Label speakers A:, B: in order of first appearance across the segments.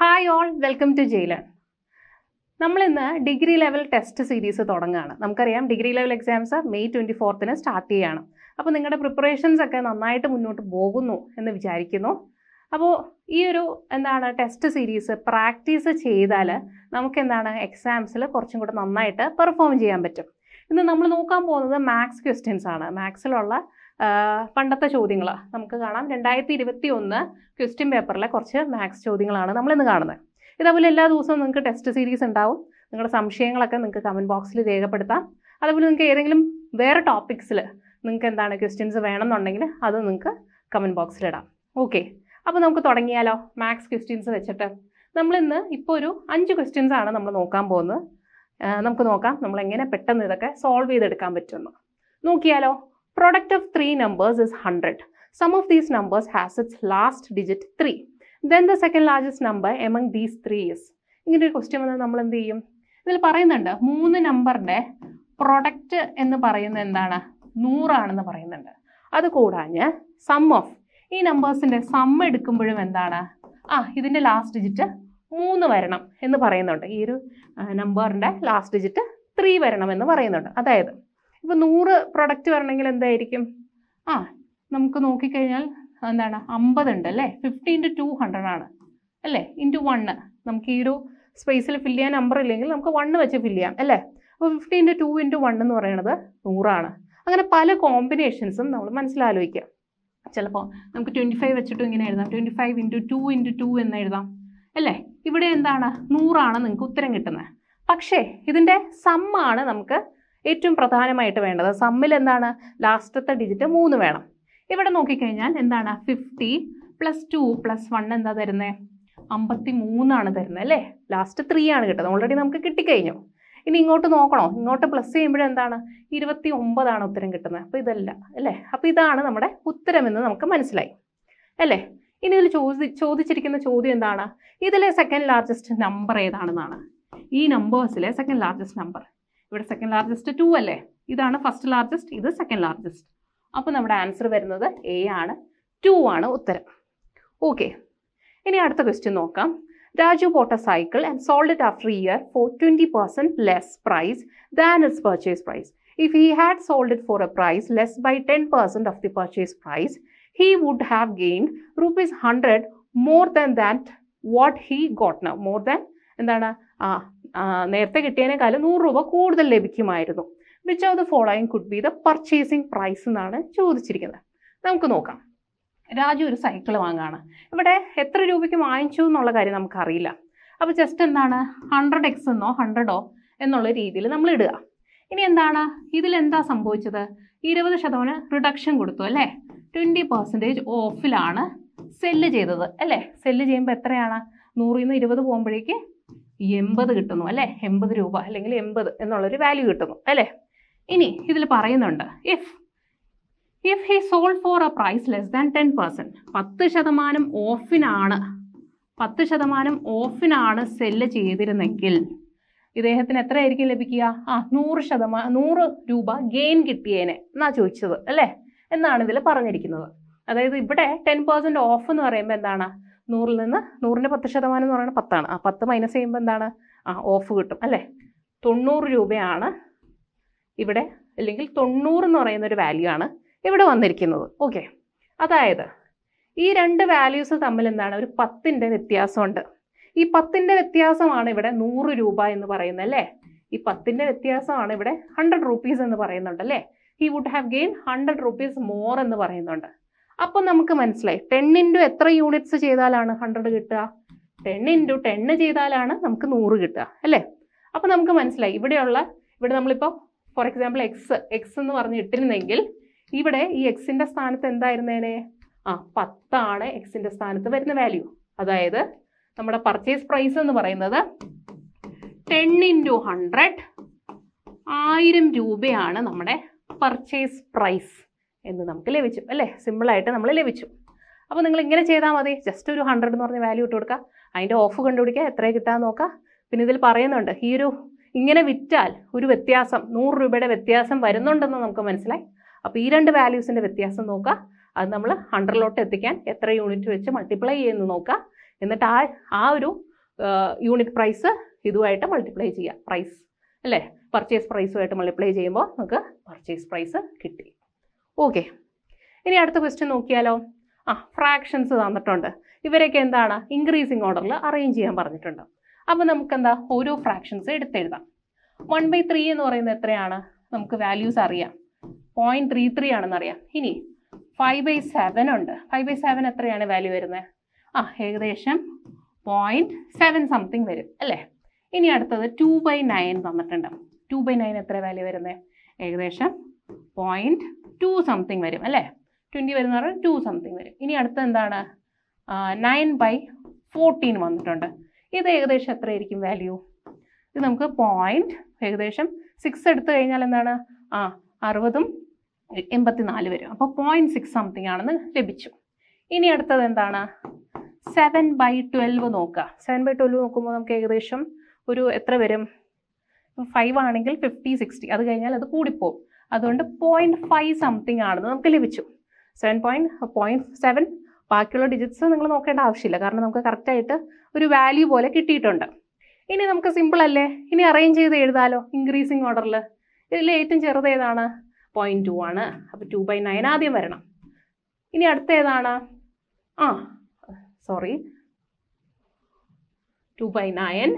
A: Hi all welcome to ജയിലൺ നമ്മളിന്ന് degree level test series തുടങ്ങുകയാണ് നമുക്കറിയാം degree level exams May twenty ഫോർത്തിന് start ചെയ്യുകയാണ് അപ്പോൾ നിങ്ങളുടെ പ്രിപ്പറേഷൻസ് ഒക്കെ നന്നായിട്ട് മുന്നോട്ട് പോകുന്നു എന്ന് വിചാരിക്കുന്നു. അപ്പോൾ ഈ ഒരു എന്താണ് ടെസ്റ്റ് സീരീസ് പ്രാക്ടീസ് ചെയ്താൽ നമുക്ക് എന്താണ് എക്സാംസിൽ കുറച്ചും കൂടെ നന്നായിട്ട് പെർഫോം ചെയ്യാൻ പറ്റും. ഇന്ന് നമ്മൾ നോക്കാൻ പോകുന്നത് മാത്സ് ക്വസ്റ്റ്യൻസ് ആണ്. മാത്സിലുള്ള പണ്ടത്തെ ചോദ്യങ്ങൾ നമുക്ക് കാണാം. രണ്ടായിരത്തി ഇരുപത്തി ഒന്ന് ക്വസ്റ്റ്യൻ പേപ്പറിലെ കുറച്ച് മാത്സ് ചോദ്യങ്ങളാണ് നമ്മളിന്ന് കാണുന്നത്. ഇതേപോലെ എല്ലാ ദിവസവും നിങ്ങൾക്ക് ടെസ്റ്റ് സീരീസ് ഉണ്ടാവും. നിങ്ങളുടെ സംശയങ്ങളൊക്കെ നിങ്ങൾക്ക് കമന്റ് ബോക്സിൽ രേഖപ്പെടുത്താം. അതുപോലെ നിങ്ങൾക്ക് ഏതെങ്കിലും വേറെ ടോപ്പിക്സിൽ നിങ്ങൾക്ക് എന്താണ് ക്വസ്റ്റ്യൻസ് വേണമെന്നുണ്ടെങ്കിൽ അത് നിങ്ങൾക്ക് കമന്റ് ബോക്സിലിടാം ഓക്കെ. അപ്പോൾ നമുക്ക് തുടങ്ങിയാലോ? മാത്സ് ക്വസ്റ്റ്യൻസ് വെച്ചിട്ട്. നമ്മളിന്ന് ഇപ്പോൾ ഒരു അഞ്ച് ക്വസ്റ്റ്യൻസ് ആണ് നമ്മൾ നോക്കാൻ പോകുന്നത്. നമുക്ക് നോക്കാം. നമ്മൾ എങ്ങനെ പെട്ടെന്ന് ഇതൊക്കെ സോൾവ് ചെയ്തെടുക്കാൻ പറ്റുമെന്ന്. നോക്കിയാലോ? Product of three numbers is hundred sum of these numbers has its last digit three then the second largest number among these three is ഇങ്ങനെ ഒരു ക്വസ്റ്റ്യൻ വന്നാൽ നമ്മൾ എന്ത് ചെയ്യും? ഇതിൽ പറയുന്നുണ്ട് മൂന്ന് നമ്പറിന്റെ പ്രൊഡക്റ്റ് എന്ന് പറയുന്നത് എന്താണ്? നൂറാണെന്ന് പറയുന്നുണ്ട്. അത് കൂടാഞ്ഞ് സം ഓഫ് ഈ നമ്പേഴ്സിന്റെ സം എടുക്കുമ്പോഴും എന്താണ്? ആ ഇതിന്റെ ലാസ്റ്റ് ഡിജിറ്റ് മൂന്ന് വരണം എന്ന് പറയുന്നുണ്ട്. ഈ ഒരു നമ്പറിന്റെ ലാസ്റ്റ് ഡിജിറ്റ് ത്രീ വരണം എന്ന് പറയുന്നുണ്ട്. അതായത് ഇപ്പോൾ നൂറ് പ്രൊഡക്റ്റ് വരണമെങ്കിൽ എന്തായിരിക്കും? ആ നമുക്ക് നോക്കിക്കഴിഞ്ഞാൽ എന്താണ്? അമ്പത് ഉണ്ട് അല്ലേ? ഫിഫ്റ്റി ഇന്റു ടു ഹൺഡ്രഡ് ആണ്. അല്ലേ? ഇന്റു വണ്ണ് നമുക്ക് ഈ ഒരു സ്പേസിൽ ഫില്ല് ചെയ്യാൻ നമ്പർ ഇല്ലെങ്കിൽ നമുക്ക് വണ്ണ് വെച്ച് ഫില്ല് ചെയ്യാം അല്ലേ? അപ്പോൾ fifty into two into one എന്ന് പറയുന്നത് നൂറാണ്. അങ്ങനെ പല കോമ്പിനേഷൻസും നമ്മൾ മനസ്സിലാലോചിക്കുക ചിലപ്പോൾ നമുക്ക് ട്വന്റി ഫൈവ് വെച്ചിട്ടും ഇങ്ങനെ എഴുതാം. Twenty five into two into two എന്ന് എഴുതാം. അല്ലേ? ഇവിടെ എന്താണ്? നൂറാണ് നിങ്ങൾക്ക് ഉത്തരം കിട്ടുന്നത്. പക്ഷേ ഇതിന്റെ സമ്മാണ് നമുക്ക് ഏറ്റവും പ്രധാനമായിട്ട് വേണ്ടത് സമ്മിൽ എന്താണ്? ലാസ്റ്റത്തെ ഡിജിറ്റ് മൂന്ന് വേണം. ഇവിടെ നോക്കിക്കഴിഞ്ഞാൽ എന്താണ്? Fifty plus two plus one എന്താ തരുന്നത് അമ്പത്തി മൂന്നാണ് തരുന്നത് അല്ലേ? ലാസ്റ്റ് ത്രീ ആണ് കിട്ടുന്നത്. ഓൾറെഡി നമുക്ക് കിട്ടിക്കഴിഞ്ഞു. ഇനി ഇങ്ങോട്ട് നോക്കണോ? ഇങ്ങോട്ട് പ്ലസ് ചെയ്യുമ്പോഴെന്താണ് ഇരുപത്തി ഒമ്പതാണ് ഉത്തരം കിട്ടുന്നത്. അപ്പോൾ ഇതല്ല അല്ലേ? അപ്പോൾ ഇതാണ് നമ്മുടെ ഉത്തരമെന്ന് നമുക്ക് മനസ്സിലായി. അല്ലേ? ഇനി ഇതിൽ ചോദി ചോദിച്ചിരിക്കുന്ന ചോദ്യം എന്താണ്? ഇതിലെ സെക്കൻഡ് ലാർജസ്റ്റ് നമ്പർ ഏതാണെന്നാണ്. ഈ നമ്പേഴ്സിലെ സെക്കൻഡ് ലാർജസ്റ്റ് നമ്പർ ഇവിടെ സെക്കൻഡ് ലാർജസ്റ്റ് ടു അല്ലേ? ഇതാണ് ഫസ്റ്റ് ലാർജസ്റ്റ് ഇത് സെക്കൻഡ് ലാർജസ്റ്റ് അപ്പോൾ നമ്മുടെ ആൻസർ വരുന്നത് എ ആണ്. ടു ആണ് ഉത്തരം. ഓക്കെ ഇനി അടുത്ത ക്വസ്റ്റ്യൻ നോക്കാം. Raju bought a cycle and sold it after year for twenty percent less price than is purchase price if he had sold it for a price less by ten percent of the purchase price he would have gain rupees hundred more than that what he got more than എന്താണ്? ആ നേരത്തെ കിട്ടിയതിനേക്കാളും നൂറ് രൂപ കൂടുതൽ ലഭിക്കുമായിരുന്നു. Which of the following could be the purchasing price എന്നാണ് ചോദിച്ചിരിക്കുന്നത്. നമുക്ക് നോക്കാം. രാജു ഒരു സൈക്കിൾ വാങ്ങുകയാണ് ഇവിടെ എത്ര രൂപയ്ക്ക് വാങ്ങിച്ചു എന്നുള്ള കാര്യം നമുക്കറിയില്ല. അപ്പോൾ ജസ്റ്റ് എന്താണ്? ഹൺഡ്രഡ് എക്സ് എന്നോ ഹൺഡ്രഡോ എന്നുള്ള രീതിയിൽ നമ്മൾ ഇടുക. ഇനി എന്താണ്? ഇതിലെന്താ സംഭവിച്ചത്? ഇരുപത് ശതമാനം റിഡക്ഷൻ കൊടുത്തു അല്ലേ? ട്വന്റി പെർസെന്റേജ് ഓഫിലാണ് സെല്ല് ചെയ്തത്. അല്ലേ? സെല്ല് ചെയ്യുമ്പോൾ എത്രയാണ്? നൂറിൽ നിന്ന് ഇരുപത് പോകുമ്പോഴേക്ക് എൺപത് കിട്ടുന്നു അല്ലേ? എൺപത് രൂപ അല്ലെങ്കിൽ എൺപത് എന്നുള്ളൊരു വാല്യൂ കിട്ടുന്നു അല്ലേ? ഇനി ഇതിൽ പറയുന്നുണ്ട് if if he sold for a price less than ten percent പത്ത് ശതമാനം ഓഫിനാണ് പത്ത് ശതമാനം ഓഫിനാണ് സെല്ല് ചെയ്തിരുന്നെങ്കിൽ ഇദ്ദേഹത്തിന് എത്രയായിരിക്കും ലഭിക്കുക? ആ നൂറ് ശതമാനം നൂറ് രൂപ ഗെയിൻ കിട്ടിയേനെ എന്നാ ചോദിച്ചത് അല്ലേ? എന്നാണ് ഇതിൽ പറഞ്ഞിരിക്കുന്നത്. അതായത് ഇവിടെ ടെൻ പെർസെന്റ് ഓഫ് എന്ന് പറയുമ്പോൾ എന്താണ്? നൂറിൽ നിന്ന് നൂറിന്റെ പത്ത് ശതമാനം എന്ന് പറയുന്നത് പത്താണ്. ആ പത്ത് മൈനസ് ചെയ്യുമ്പോൾ എന്താണ്? ആ ഓഫ് കിട്ടും അല്ലേ? തൊണ്ണൂറ് രൂപയാണ് ഇവിടെ അല്ലെങ്കിൽ തൊണ്ണൂറ് എന്ന് പറയുന്ന ഒരു വാല്യൂ ആണ് ഇവിടെ വന്നിരിക്കുന്നത്. ഓക്കെ അതായത് ഈ രണ്ട് വാല്യൂസ് തമ്മിൽ എന്താണ്? ഒരു പത്തിന്റെ വ്യത്യാസമുണ്ട്. ഈ പത്തിന്റെ വ്യത്യാസമാണ് ഇവിടെ നൂറ് രൂപ എന്ന് പറയുന്നത് അല്ലേ? ഈ പത്തിന്റെ വ്യത്യാസമാണ് ഇവിടെ ഹൺഡ്രഡ് റുപ്പീസ് എന്ന് പറയുന്നുണ്ട് അല്ലേ? He would have gain hundred rupees more എന്ന് പറയുന്നുണ്ട്. അപ്പോൾ നമുക്ക് മനസ്സിലായി. ടെൻ ഇന്റു എത്ര യൂണിറ്റ്സ് ചെയ്താലാണ് ഹൺഡ്രഡ് കിട്ടുക? ടെൻ ഇന്റു ടെന്ന് ചെയ്താലാണ് നമുക്ക് നൂറ് കിട്ടുക അല്ലേ? അപ്പോൾ നമുക്ക് മനസ്സിലായി. ഇവിടെയുള്ള ഇവിടെ നമ്മളിപ്പോൾ ഫോർ എക്സാമ്പിൾ എക്സ് എക്സ് എന്ന് പറഞ്ഞ് ഇട്ടിരുന്നെങ്കിൽ ഇവിടെ ഈ എക്സിന്റെ സ്ഥാനത്ത് എന്തായിരുന്നേനെ? ആ പത്താണ് എക്സിന്റെ സ്ഥാനത്ത് വരുന്ന വാല്യൂ അതായത് നമ്മുടെ പർച്ചേസ് പ്രൈസ് എന്ന് പറയുന്നത് ടെൻ ഇന്റു ഹൺഡ്രഡ് ആയിരം രൂപയാണ് നമ്മുടെ പർച്ചേസ് പ്രൈസ് എന്ന് നമുക്ക് ലഭിച്ചു അല്ലേ? സിമ്പിളായിട്ട് നമ്മൾ ലഭിച്ചു. അപ്പോൾ നിങ്ങൾ ഇങ്ങനെ ചെയ്താൽ മതി. ജസ്റ്റ് ഒരു ഹൺഡ്രഡ് എന്ന് പറഞ്ഞ വാല്യൂ ഇട്ട് കൊടുക്കുക അതിന്റെ ഓഫ് കണ്ടുപിടിക്കുക എത്ര കിട്ടാൻ നോക്കുക പിന്നെ ഇതിൽ പറയുന്നുണ്ട് ഈ ഒരു ഇങ്ങനെ വിറ്റാൽ ഒരു വ്യത്യാസം നൂറ് രൂപയുടെ വ്യത്യാസം വരുന്നുണ്ടെന്ന് നമുക്ക് മനസ്സിലായി. അപ്പോൾ ഈ രണ്ട് വാല്യൂസിന്റെ വ്യത്യാസം നോക്കുക അത് നമ്മൾ ഹൺഡ്രഡിലോട്ട് എത്തിക്കാൻ എത്ര യൂണിറ്റ് വെച്ച് മൾട്ടിപ്ലൈ ചെയ്യുന്നു നോക്കുക എന്നിട്ട് ആ ആ ഒരു യൂണിറ്റ് പ്രൈസ് ഇതുമായിട്ട് മൾട്ടിപ്ലൈ ചെയ്യുക പ്രൈസ് അല്ലേ? പർച്ചേസ് പ്രൈസുമായിട്ട് മൾട്ടിപ്ലൈ ചെയ്യുമ്പോൾ നമുക്ക് പർച്ചേസ് പ്രൈസ് കിട്ടി. ഓക്കെ ഇനി അടുത്ത ക്വസ്റ്റ്യൻ നോക്കിയാലോ? ആ ഫ്രാക്ഷൻസ് തന്നിട്ടുണ്ട്. ഇവരൊക്കെ എന്താണ്? ഇൻക്രീസിങ് ഓർഡറിൽ അറേഞ്ച് ചെയ്യാൻ പറഞ്ഞിട്ടുണ്ട്. അപ്പോൾ നമുക്ക് എന്താ ഓരോ ഫ്രാക്ഷൻസ് എടുത്തെഴുതാം. വൺ ബൈ ത്രീ എന്ന് പറയുന്നത് എത്രയാണ്? നമുക്ക് വാല്യൂസ് അറിയാം. പോയിന്റ് ത്രീ ത്രീ ആണെന്ന് അറിയാം. ഇനി ഫൈവ് ബൈ സെവൻ ഉണ്ട്. ഫൈവ് ബൈ സെവൻ എത്രയാണ് വാല്യൂ വരുന്നത്? ആ ഏകദേശം പോയിന്റ് സെവൻ സംതിങ് വരും അല്ലേ? ഇനി അടുത്തത് ടു ബൈ നയൻ തന്നിട്ടുണ്ട്. ടു ബൈ നയൻ എത്ര വാല്യൂ വരുന്നത്? ഏകദേശം പോയിന്റ് ടു സംതിങ് വരും അല്ലേ? ട്വന്റി വരുന്ന പറഞ്ഞാൽ ടു സംതിങ് വരും. ഇനി അടുത്ത എന്താണ്? നയൻ ബൈ ഫോർട്ടീൻ വന്നിട്ടുണ്ട്. ഇത് ഏകദേശം എത്രയായിരിക്കും വാല്യൂ ഇത് നമുക്ക് പോയിന്റ് ഏകദേശം സിക്സ് എടുത്തു കഴിഞ്ഞാൽ എന്താണ്? ആ അറുപതും എൺപത്തിനാല് വരും. അപ്പോൾ പോയിന്റ് സിക്സ് സംതിങ് ആണെന്ന് ലഭിച്ചു. ഇനി അടുത്തത് എന്താണ്? സെവൻ ബൈ ട്വൽവ് നോക്കുക. സെവൻ ബൈ ട്വൽവ് നോക്കുമ്പോൾ നമുക്ക് ഏകദേശം ഒരു എത്ര വരും? ഫൈവ് ആണെങ്കിൽ ഫിഫ്റ്റി സിക്സ്റ്റി അത് കഴിഞ്ഞാൽ അത് കൂടിപ്പോവും. അതുകൊണ്ട് പോയിന്റ് ഫൈവ് സംതിങ് ആണെന്ന് നമുക്ക് ലഭിച്ചു. സെവൻ പോയിന്റ് പോയിന്റ് സെവൻ ബാക്കിയുള്ള ഡിജിറ്റ്സ് നിങ്ങൾ നോക്കേണ്ട ആവശ്യമില്ല. കാരണം നമുക്ക് കറക്റ്റായിട്ട് ഒരു വാല്യൂ പോലെ കിട്ടിയിട്ടുണ്ട്. ഇനി നമുക്ക് സിമ്പിൾ അല്ലേ? ഇനി അറേഞ്ച് ചെയ്ത് എഴുതാലോ? ഇൻക്രീസിങ് ഓർഡറിൽ ഇതിൽ ഏറ്റവും ചെറുത് ഏതാണ്? പോയിന്റ് ടു ആണ്. അപ്പോൾ ടു ബൈ നയൻ ആദ്യം വരണം. ഇനി അടുത്ത ഏതാണ്? ആ സോറി ടു ബൈ നയൻ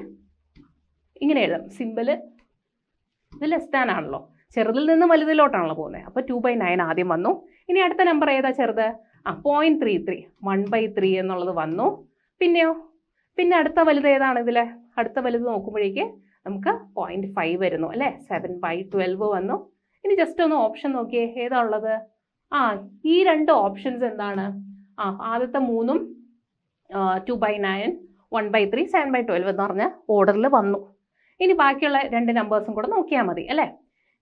A: ഇങ്ങനെ എഴുതാം. സിമ്പിൾ ഇത് ലെസ് ദാൻ ആണല്ലോ. ചെറുതിൽ നിന്ന് വലുതിലോട്ടാണല്ലോ പോകുന്നത്. അപ്പോൾ ടു ബൈ നയൻ ആദ്യം വന്നു. ഇനി അടുത്ത നമ്പർ ഏതാ ചെറുത്? ആ point three three one by three എന്നുള്ളത് വന്നു. പിന്നെയോ? പിന്നെ അടുത്ത വലുത് ഏതാണ് ഇതിൽ അടുത്ത വലുത് നോക്കുമ്പോഴേക്ക് നമുക്ക് പോയിന്റ് ഫൈവ് വരുന്നു അല്ലേ? സെവൻ ബൈ ട്വൽവ് വന്നു. ഇനി ജസ്റ്റ് ഒന്ന് ഓപ്ഷൻ നോക്കിയേ. ഏതാ ഉള്ളത്? ആ ഈ രണ്ട് ഓപ്ഷൻസ് എന്താണ്? ആ ആദ്യത്തെ മൂന്നും two by nine one by three seven by twelve എന്ന് പറഞ്ഞ ഓർഡറിൽ വന്നു. ഇനി ബാക്കിയുള്ള രണ്ട് നമ്പേഴ്സും കൂടെ നോക്കിയാൽ മതി അല്ലേ?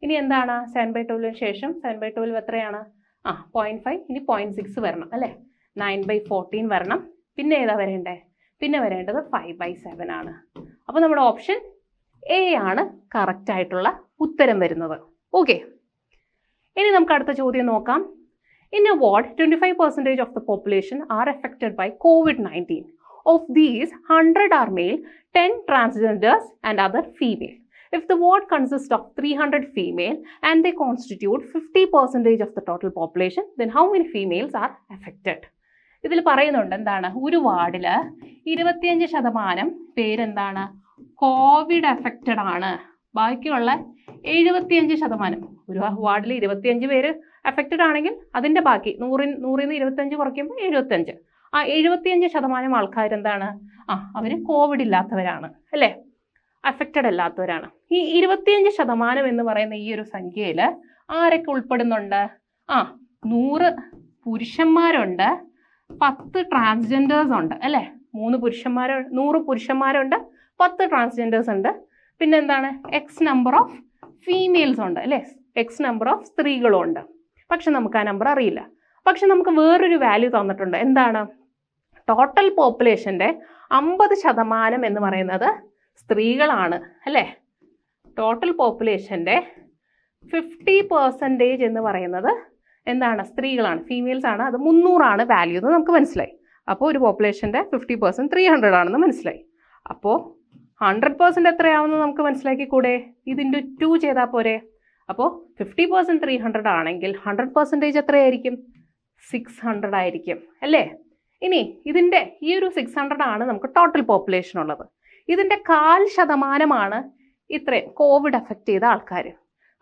A: ഇനി എന്താണ്? സെവൻ ബൈ ട്വൽവിന് ശേഷം സെവൻ ബൈ ട്വൽവ് എത്രയാണ്? ആ പോയിന്റ് ഫൈവ് ഇനി പോയിന്റ് സിക്സ് വരണം അല്ലേ? നയൻ ബൈ ഫോർട്ടീൻ വരണം. പിന്നെ ഏതാ വരേണ്ടേ? പിന്നെ വരേണ്ടത് ഫൈവ് ബൈ സെവൻ ആണ്. അപ്പോൾ നമ്മുടെ ഓപ്ഷൻ എ ആണ് കറക്റ്റ് ആയിട്ടുള്ള ഉത്തരം വരുന്നത്. ഓക്കെ ഇനി നമുക്ക് അടുത്ത ചോദ്യം നോക്കാം. In a ward twenty five percentage of the population are affected by covid nineteen of these hundred are male ten transgenders and other female If the ward consists of 300 female and they constitute 50% of the total population, then how many females are affected? ഇതിൽ പറയുന്നുണ്ട് എന്താണ്? ഒരു വാർഡിൽ ഇരുപത്തിയഞ്ച് ശതമാനം പേരെന്താണ് Covid affected ആണ്. ബാക്കിയുള്ള എഴുപത്തിയഞ്ച് ശതമാനം. ഒരു വാർഡിൽ ഇരുപത്തിയഞ്ച് പേര് അഫക്റ്റഡ് ആണെങ്കിൽ അതിന്റെ ബാക്കി നൂറിൽ നൂറിൽ നിന്ന് ഇരുപത്തഞ്ച് കുറയ്ക്കുമ്പോൾ എഴുപത്തഞ്ച് ആ എഴുപത്തിയഞ്ച് ശതമാനം ആൾക്കാരെന്താണ്? ആ അവർ കോവിഡ് ഇല്ലാത്തവരാണ്. അല്ലേ? അഫക്റ്റഡ് അല്ലാത്തവരാണ്. ഈ ഇരുപത്തിയഞ്ച് ശതമാനം എന്ന് പറയുന്ന ഈ ഒരു സംഖ്യയിൽ ആരൊക്കെ ഉൾപ്പെടുന്നുണ്ട്? ആ നൂറ് പുരുഷന്മാരുണ്ട് പത്ത് ട്രാൻസ്ജെൻഡേഴ്സ് ഉണ്ട് അല്ലേ? മൂന്ന് പുരുഷന്മാർ നൂറ് പുരുഷന്മാരുണ്ട് പത്ത് ട്രാൻസ്ജെൻഡേഴ്സ് ഉണ്ട്. പിന്നെ എന്താണ് എക്സ് നമ്പർ ഓഫ് ഫീമെയിൽസ് ഉണ്ട് അല്ലേ? എക്സ് നമ്പർ ഓഫ് സ്ത്രീകളും ഉണ്ട്. പക്ഷെ നമുക്ക് ആ നമ്പർ അറിയില്ല. പക്ഷെ നമുക്ക് വേറൊരു വാല്യൂ തന്നിട്ടുണ്ട്. എന്താണ്? ടോട്ടൽ പോപ്പുലേഷന്റെ അമ്പത് ശതമാനം എന്ന് പറയുന്നത് സ്ത്രീകളാണ് അല്ലേ? ടോട്ടൽ പോപ്പുലേഷന്റെ ഫിഫ്റ്റി പെർസെന്റേജ് എന്ന് പറയുന്നത് എന്താണ്? സ്ത്രീകളാണ് ഫീമെയിൽസ് ആണ്. അത് മുന്നൂറാണ് വാല്യൂ എന്ന് നമുക്ക് മനസ്സിലായി. അപ്പോൾ ഒരു പോപ്പുലേഷന്റെ ഫിഫ്റ്റി പെർസെന്റ് ത്രീ ഹൺഡ്രഡ് ആണെന്ന് മനസ്സിലായി. അപ്പോൾ ഹൺഡ്രഡ് പെർസെന്റ് എത്രയാവുമെന്ന് നമുക്ക് മനസ്സിലാക്കി കൂടെ? ഇതിന്റെ ടു ചെയ്താൽ പോരെ. അപ്പോൾ ഫിഫ്റ്റി പെർസെന്റ് ത്രീ ഹൺഡ്രഡ് ആണെങ്കിൽ ഹൺഡ്രഡ് പെർസെന്റേജ് എത്രയായിരിക്കും? സിക്സ് ഹൺഡ്രഡ് ആയിരിക്കും അല്ലേ? ഇനി ഇതിന്റെ ഈ ഒരു സിക്സ് ഹൺഡ്രഡ് ആണ് നമുക്ക് ടോട്ടൽ പോപ്പുലേഷൻ ഉള്ളത്. ഇതിന്റെ കാൽ ശതമാനമാണ് ഇത്രയും കോവിഡ് അഫക്റ്റ് ചെയ്ത ആൾക്കാർ.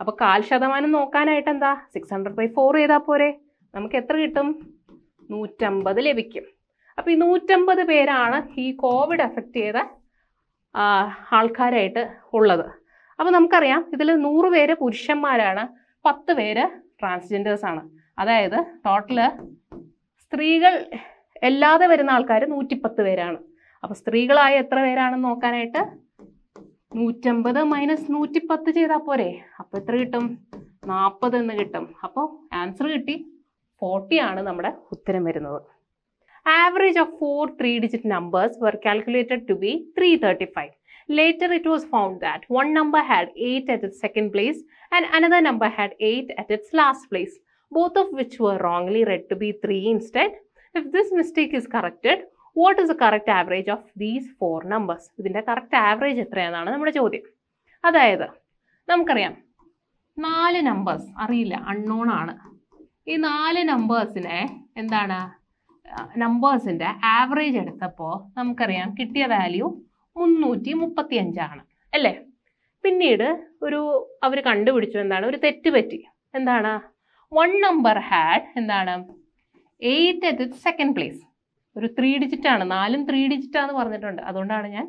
A: അപ്പോൾ കാൽ ശതമാനം നോക്കാനായിട്ട് എന്താ? സിക്സ് ഹൺഡ്രഡ് ബൈ ഫോർ ചെയ്താൽ പോരെ. നമുക്ക് എത്ര കിട്ടും? നൂറ്റമ്പത് ലഭിക്കും. അപ്പോൾ ഈ നൂറ്റമ്പത് പേരാണ് ഈ കോവിഡ് അഫക്റ്റ് ചെയ്ത ആൾക്കാരായിട്ട് ഉള്ളത്. അപ്പോൾ നമുക്കറിയാം ഇതിൽ നൂറ് പേര് പുരുഷന്മാരാണ് പത്ത് പേര് ട്രാൻസ്ജെൻഡേഴ്സ് ആണ്. അതായത് ടോട്ടൽ സ്ത്രീകൾ അല്ലാതെ വരുന്ന ആൾക്കാർ നൂറ്റിപ്പത്ത് പേരാണ്. അപ്പൊ സ്ത്രീകളായ എത്ര പേരാണെന്ന് നോക്കാനായിട്ട്? നൂറ്റമ്പത് മൈനസ് നൂറ്റി പത്ത് ചെയ്താൽ പോരെ. അപ്പൊ എത്ര കിട്ടും? നാൽപ്പത് എന്ന് കിട്ടും. അപ്പോൾ ആൻസർ കിട്ടി. ഫോർട്ടി ആണ് നമ്മുടെ ഉത്തരം വരുന്നത്. Average of four three digit numbers were calculated to be three thirty five later it was found that one number had eight at it second place and another number had eight at its last place both of which were wrongly read to be three instead if this mistake is corrected what is the correct average of these four numbers ഇതിന്റെ correct average എത്രയാണെന്നാണ് നമ്മുടെ ചോദ്യം. അതായത് നമുക്കറിയാം നാല് numbers അറിയില്ല unknown ആണ്. ഈ നാല് നമ്പേഴ്സിനെ എന്താണ്? നമ്പേഴ്സിന്റെ ആവറേജ് എടുത്തപ്പോൾ നമുക്കറിയാം കിട്ടിയ വാല്യൂ മുന്നൂറ്റി മുപ്പത്തി അഞ്ചാണ് അല്ലേ? പിന്നീട് ഒരു അവർ കണ്ടുപിടിച്ചു എന്താണ്? ഒരു തെറ്റ് പറ്റി. എന്താണ്? വൺ നമ്പർ ഹാഡ് എന്താണ്? എയ്റ്റ് അറ്റ് സെക്കൻഡ് പ്ലേസ് ഒരു ത്രീ ഡിജിറ്റ് ആണ്. നാലും ത്രീ ഡിജിറ്റ് ആണെന്ന് പറഞ്ഞിട്ടുണ്ട്. അതുകൊണ്ടാണ് ഞാൻ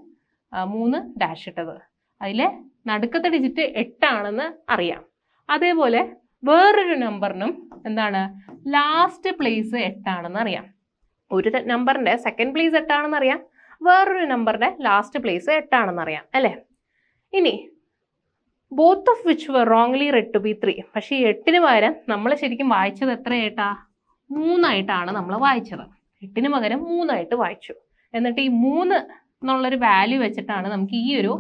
A: മൂന്ന് ഡാഷ് ഇട്ടത്. അതിലെ നടുക്കത്തെ ഡിജിറ്റ് എട്ടാണെന്ന് അറിയാം. അതേപോലെ വേറൊരു നമ്പറിനും എന്താണ്? ലാസ്റ്റ് പ്ലേസ് എട്ടാണെന്ന് അറിയാം. ഒരു നമ്പറിന്റെ സെക്കൻഡ് പ്ലേസ് എട്ടാണെന്ന് അറിയാം. വേറൊരു നമ്പറിന്റെ ലാസ്റ്റ് പ്ലേസ് എട്ടാണെന്ന് അറിയാം. അല്ലേ? ഇനി both of which were wrongly read to be three പക്ഷേ ഈ എട്ടിന് പകരം നമ്മൾ ശരിക്കും വായിച്ചത് എത്ര എത്രയായിട്ടാ? മൂന്നായിട്ടാണ് നമ്മൾ വായിച്ചത്. എട്ടിന് പകരം മൂന്നായിട്ട് വായിച്ചു. എന്നിട്ട് ഈ മൂന്ന് എന്നുള്ളൊരു വാല്യൂ വെച്ചിട്ടാണ് നമുക്ക് ഈ ഒരു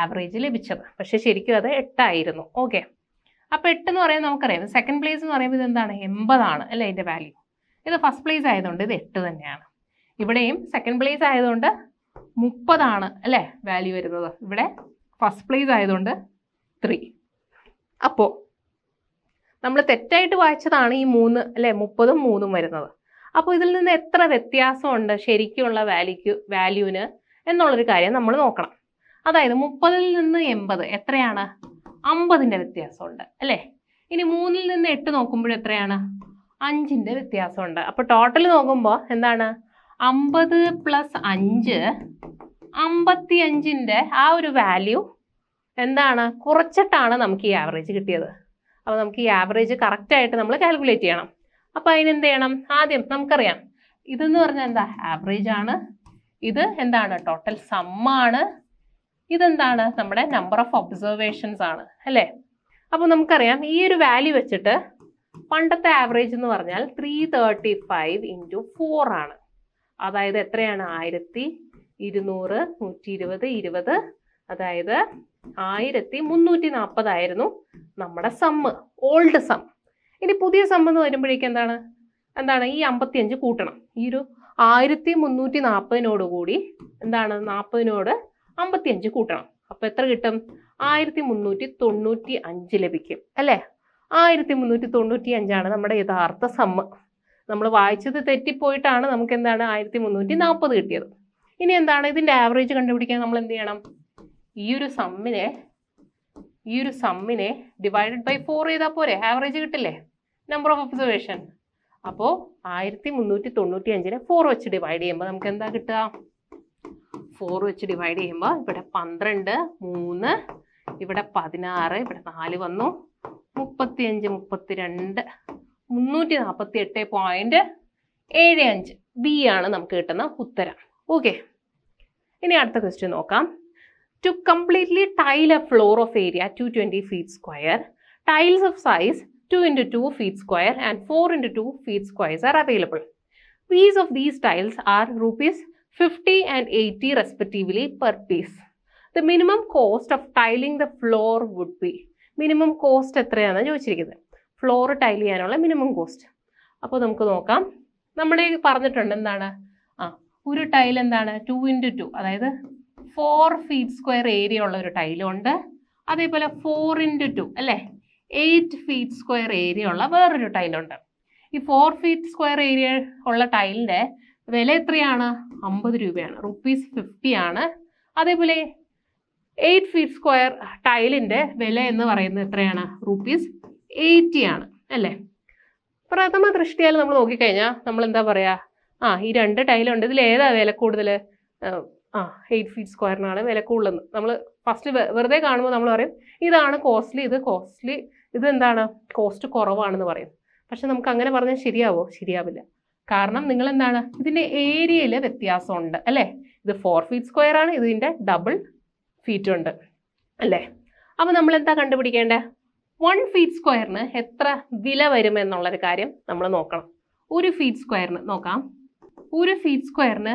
A: ആവറേജ് ലഭിച്ചത്. പക്ഷേ ശരിക്കും അത് എട്ടായിരുന്നു. ഓക്കെ അപ്പോൾ എട്ട് എന്ന് പറയുമ്പോൾ നമുക്കറിയാം. സെക്കൻഡ് പ്ലേസ് എന്ന് പറയുമ്പോൾ ഇത് എന്താണ്? എൺപതാണ് അല്ലേ ഇതിന്റെ വാല്യൂ ഇത് ഫസ്റ്റ് പ്ലേസ് ആയതുകൊണ്ട് ഇത് എട്ട് തന്നെയാണ്. ഇവിടെയും സെക്കൻഡ് പ്ലേസ് ആയതുകൊണ്ട് മുപ്പതാണ് അല്ലേ വാല്യൂ വരുന്നത്. ഇവിടെ ഫസ്റ്റ് പ്ലേസ് ആയതുകൊണ്ട് ത്രീ അപ്പോൾ നമ്മൾ തെറ്റായിട്ട് വായിച്ചതാണ് ഈ മൂന്ന് അല്ലേ? മുപ്പതും മൂന്നും വരുന്നത്. അപ്പോൾ ഇതിൽ നിന്ന് എത്ര വ്യത്യാസമുണ്ട് ശരിക്കുള്ള വാല്യൂക്ക് വാല്യൂവിന് എന്നുള്ളൊരു കാര്യം നമ്മൾ നോക്കണം. അതായത് മുപ്പതിൽ നിന്ന് എൺപത് എത്രയാണ്? അമ്പതിന്റെ വ്യത്യാസമുണ്ട് അല്ലേ? ഇനി മൂന്നിൽ നിന്ന് എട്ട് നോക്കുമ്പോൾ എത്രയാണ്? അഞ്ചിന്റെ വ്യത്യാസമുണ്ട്. അപ്പോൾ ടോട്ടൽ നോക്കുമ്പോൾ എന്താണ്? അമ്പത് പ്ലസ് അഞ്ച് അമ്പത്തി അഞ്ചിന്റെ ആ ഒരു വാല്യൂ എന്താണ്? കുറച്ചിട്ടാണ് നമുക്ക് ഈ ആവറേജ് കിട്ടിയത്. അപ്പോൾ നമുക്ക് ഈ ആവറേജ് കറക്റ്റായിട്ട് നമ്മൾ കാൽക്കുലേറ്റ് ചെയ്യണം. അപ്പോൾ അതിനെന്ത് ചെയ്യണം? ആദ്യം നമുക്കറിയാം. ഇതെന്ന് പറഞ്ഞാൽ എന്താ? ആവറേജ് ആണ്. ഇത് എന്താണ്? ടോട്ടൽ സമ്മാണ് ഇതെന്താണ്? നമ്മുടെ നമ്പർ ഓഫ് ഒബ്സർവേഷൻസ് ആണ്. അല്ലേ? അപ്പോൾ നമുക്കറിയാം. ഈ ഒരു വാല്യൂ വെച്ചിട്ട് പണ്ടത്തെ ആവറേജ് എന്ന് പറഞ്ഞാൽ three thirty five into four ആണ്. അതായത് എത്രയാണ്? ആയിരത്തി ഇരുന്നൂറ് നൂറ്റി ഇരുപത്. ഇരുപത് അതായത് ആയിരത്തി മുന്നൂറ്റി നാൽപ്പതായിരുന്നു നമ്മുടെ സമ്മ് ഓൾഡ് സം ഇനി പുതിയ സം എന്ന് വരുമ്പോഴേക്കും എന്താണ്? എന്താണ്? ഈ അമ്പത്തിയഞ്ച് കൂട്ടണം. ഈ ഒരു ആയിരത്തി മുന്നൂറ്റി നാൽപ്പതിനോട് കൂടി എന്താണ്? നാൽപ്പതിനോട് അമ്പത്തിയഞ്ച് കൂട്ടണം. അപ്പോൾ എത്ര കിട്ടും? ആയിരത്തി മുന്നൂറ്റി തൊണ്ണൂറ്റി അഞ്ച് ലഭിക്കും. അല്ലേ? ആയിരത്തി മുന്നൂറ്റി തൊണ്ണൂറ്റി അഞ്ചാണ് നമ്മുടെ യഥാർത്ഥ സമ്മ നമ്മൾ വായിച്ചത് തെറ്റിപ്പോയിട്ടാണ് നമുക്ക് എന്താണ്? ആയിരത്തി മുന്നൂറ്റി നാൽപ്പത് കിട്ടിയത്. ഇനി എന്താണ്? ഇതിന്റെ ആവറേജ് കണ്ടുപിടിക്കാൻ നമ്മൾ എന്ത് ചെയ്യണം? ഈ ഒരു സമ്മിനെ ഈ ഒരു സമ്മിനെ ഡിവൈഡഡ് ബൈ ഫോർ ചെയ്താൽ പോരെ? ആവറേജ് കിട്ടില്ലേ? നമ്പർ ഓഫ് ഒബ്സർവേഷൻ അപ്പോൾ ആയിരത്തി മുന്നൂറ്റി തൊണ്ണൂറ്റി അഞ്ചിനെ ഫോർ വെച്ച് ഡിവൈഡ് ചെയ്യുമ്പോൾ നമുക്ക് എന്താ കിട്ടുക? ഫോർ വെച്ച് ഡിവൈഡ് ചെയ്യുമ്പോൾ ഇവിടെ പന്ത്രണ്ട് മൂന്ന് ഇവിടെ പതിനാറ് ഇവിടെ നാല് വന്നു. മുപ്പത്തിയഞ്ച് മുപ്പത്തിരണ്ട് മുന്നൂറ്റി നാൽപ്പത്തി എട്ട് പോയിന്റ് ഏഴ് അഞ്ച്. ബി ആണ് നമുക്ക് കിട്ടുന്ന ഉത്തരം. ഓക്കെ ഇനി അടുത്ത ക്വസ്റ്റ്യൻ നോക്കാം. Completely tile a floor of area two twenty feet square tiles of size two into two feet square and four into two feet squares are available piece of these tiles are rupees fifty and eighty respectively per piece the minimum cost of tiling the floor would be minimum cost എത്രയാണെന്ന് ചോദിച്ചിരിക്കുന്നത്? Floor tile ചെയ്യാനുള്ള minimum cost അപ്പോൾ നമുക്ക് നോക്കാം. നമ്മൾ പറഞ്ഞിട്ടുണ്ട് എന്താണ്? ആ ഒരു ടൈൽ എന്താണ്? ടു ഇന്റു ടു അതായത് ഫോർ ഫീറ്റ് സ്ക്വയർ ഏരിയ ഉള്ള ഒരു ടൈലുണ്ട് അതേപോലെ ഫോർ ഇന്റു ടു അല്ലേ? എയ്റ്റ് ഫീറ്റ് സ്ക്വയർ ഏരിയ ഉള്ള വേറൊരു ടൈലുണ്ട് ഈ ഫോർ ഫീറ്റ് സ്ക്വയർ ഏരിയ ഉള്ള ടൈലിന്റെ വില എത്രയാണ്? അമ്പത് രൂപയാണ്. റുപ്പീസ് ഫിഫ്റ്റി ആണ്. അതേപോലെ എയ്റ്റ് ഫീറ്റ് സ്ക്വയർ ടൈലിന്റെ വില എന്ന് പറയുന്നത് എത്രയാണ്? റുപ്പീസ് എയ്റ്റി ആണ് അല്ലേ? പ്രഥമ ദൃഷ്ടിയാൽ നമ്മൾ നോക്കിക്കഴിഞ്ഞാൽ നമ്മൾ എന്താ പറയുക ആ ഈ രണ്ട് ടൈലുണ്ട് ഇതിൽ ഏതാ വില കൂടുതൽ ആ എയ്റ്റ് ഫീറ്റ് സ്ക്വയറിനാണ് വില കൂടുതലെന്ന് നമ്മൾ ഫസ്റ്റ് വെറുതെ കാണുമ്പോൾ നമ്മൾ പറയും ഇതാണ് കോസ്റ്റ്ലി ഇത് കോസ്റ്റ്ലി ഇത് എന്താണ്? കോസ്റ്റ് കുറവാണെന്ന് പറയും. പക്ഷെ നമുക്ക് അങ്ങനെ പറഞ്ഞാൽ ശരിയാവോ? ശരിയാവില്ല. കാരണം നിങ്ങൾ എന്താണ് ഇതിന്റെ ഏരിയയിൽ വ്യത്യാസമുണ്ട് അല്ലേ? ഇത് ഫോർ ഫീറ്റ് സ്ക്വയർ ആണ് ഇതിന്റെ ഡബിൾ ഫീറ്റ് ഉണ്ട് അല്ലേ? അപ്പോൾ നമ്മൾ എന്താ കണ്ടുപിടിക്കേണ്ടത് വൺ ഫീറ്റ് സ്ക്വയറിന് എത്ര വില വരുമെന്നുള്ളൊരു കാര്യം നമ്മൾ നോക്കണം. ഒരു ഫീറ്റ് സ്ക്വയറിന് നോക്കാം. ഒരു ഫീറ്റ് സ്ക്വയറിന്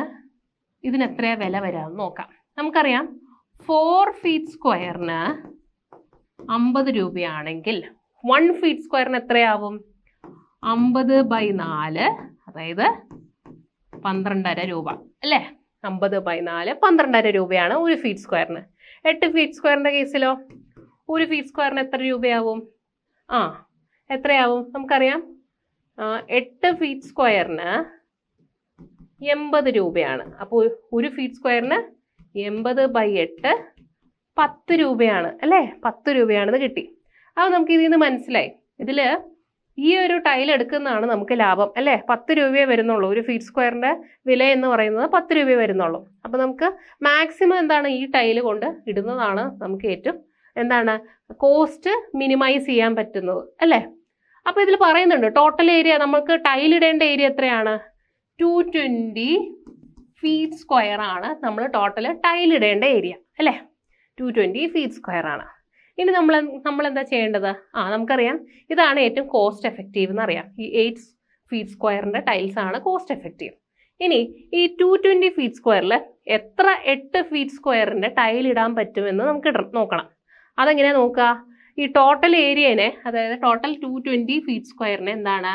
A: ഇതിന് എത്രയാ വില വരാമെന്ന് നോക്കാം. നമുക്കറിയാം ഫോർ ഫീറ്റ് സ്ക്വയറിന് അമ്പത് രൂപയാണെങ്കിൽ വൺ ഫീറ്റ് സ്ക്വയറിന് എത്രയാവും? അമ്പത് ബൈ നാല് അതായത് പന്ത്രണ്ടര രൂപ. അല്ലേ? അമ്പത് ബൈ നാല് പന്ത്രണ്ടര രൂപയാണ് ഒരു ഫീറ്റ് സ്ക്വയറിന് എട്ട് ഫീറ്റ് സ്ക്വയറിന്റെ കേസിലോ ഒരു ഫീറ്റ് സ്ക്വയറിന് എത്ര രൂപയാവും? ആ എത്രയാവും? നമുക്കറിയാം എട്ട് ഫീറ്റ് സ്ക്വയറിന് എൺപത് രൂപയാണ്. അപ്പോൾ ഒരു ഫീറ്റ് സ്ക്വയറിന് എൺപത് ബൈ എട്ട് പത്ത് രൂപയാണ് അല്ലേ? പത്ത് രൂപയാണെന്ന് കിട്ടി. അപ്പോൾ നമുക്ക് ഇതിൽ നിന്ന് മനസ്സിലായി. ഇതിൽ ഈ ഒരു ടൈൽ എടുക്കുന്നതാണ് നമുക്ക് ലാഭം അല്ലേ? പത്ത് രൂപയേ വരുന്നുള്ളൂ. ഒരു ഫീറ്റ് സ്ക്വയറിന്റെ വില എന്ന് പറയുന്നത് പത്ത് രൂപയേ വരുന്നുള്ളൂ. അപ്പോൾ നമുക്ക് മാക്സിമം എന്താണ് ഈ ടൈൽ കൊണ്ട് ഇടുന്നതാണ് നമുക്ക് ഏറ്റവും എന്താണ് കോസ്റ്റ് മിനിമൈസ് ചെയ്യാൻ പറ്റുന്നത് അല്ലേ? അപ്പോൾ ഇതിൽ പറയുന്നുണ്ട് ടോട്ടൽ ഏരിയ നമുക്ക് ടൈൽ ഇടേണ്ട ഏരിയ എത്രയാണ്? ടു ട്വന്റി ഫീറ്റ് സ്ക്വയർ ആണ് നമ്മൾ ടോട്ടൽ ടൈൽ ഇടേണ്ട ഏരിയ അല്ലേ? ടു ട്വന്റി ഫീറ്റ് സ്ക്വയർ ആണ്. ഇനി നമ്മൾ നമ്മൾ എന്താ ചെയ്യേണ്ടത്? ആ നമുക്കറിയാം. ഇതാണ് ഏറ്റവും കോസ്റ്റ് എഫക്റ്റീവ് എന്ന് അറിയാം ഈ എയ്റ്റ് ഫീറ്റ് സ്ക്വയറിന്റെ ടൈൽസ് ആണ് കോസ്റ്റ് എഫക്റ്റീവ് ഇനി ഈ ടു ട്വന്റി ഫീറ്റ് സ്ക്വയറിൽ എത്ര എട്ട് ഫീറ്റ് സ്ക്വയറിന്റെ ടൈൽ ഇടാൻ പറ്റുമെന്ന് നമുക്ക് നോക്കണം. അതെങ്ങനെയാണ് നോക്കുക? ഈ ടോട്ടൽ ഏരിയനെ അതായത് ടോട്ടൽ ടു ട്വന്റി ഫീറ്റ് സ്ക്വയറിനെ എന്താണ്?